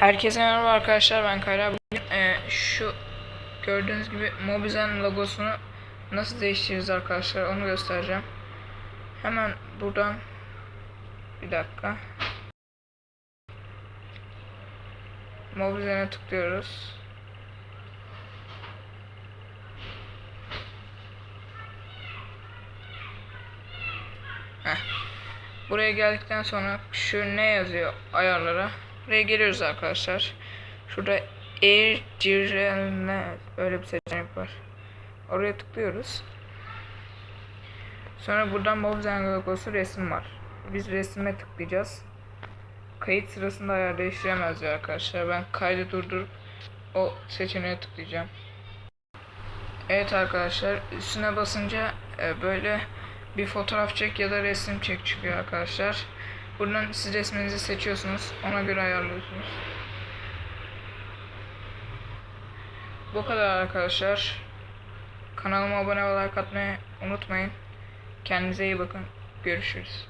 Herkese merhaba arkadaşlar ben Kayra. Bugün e, şu gördüğünüz gibi Mobizen logosunu nasıl değiştiririz arkadaşlar onu göstereceğim. Hemen buradan bir dakika. Mobizen'e tıklıyoruz. Heh. Buraya geldikten sonra şu ne yazıyor ayarlara. Buraya geliyoruz arkadaşlar. Şurada Air Cirelne öyle bir seçenek var. Oraya tıklıyoruz. Sonra buradan Mobizen logosu resim var. Biz resime tıklayacağız. Kayıt sırasında ayar değiştiremez diyor arkadaşlar. Ben kaydı durdurup o seçeneğe tıklayacağım. Evet arkadaşlar üstüne basınca e, böyle bir fotoğraf çek ya da resim çek çıkıyor arkadaşlar. Buradan siz resminizi seçiyorsunuz. Ona göre ayarlıyorsunuz. Bu kadar arkadaşlar. Kanalıma abone like atmayı unutmayın. Kendinize iyi bakın. Görüşürüz.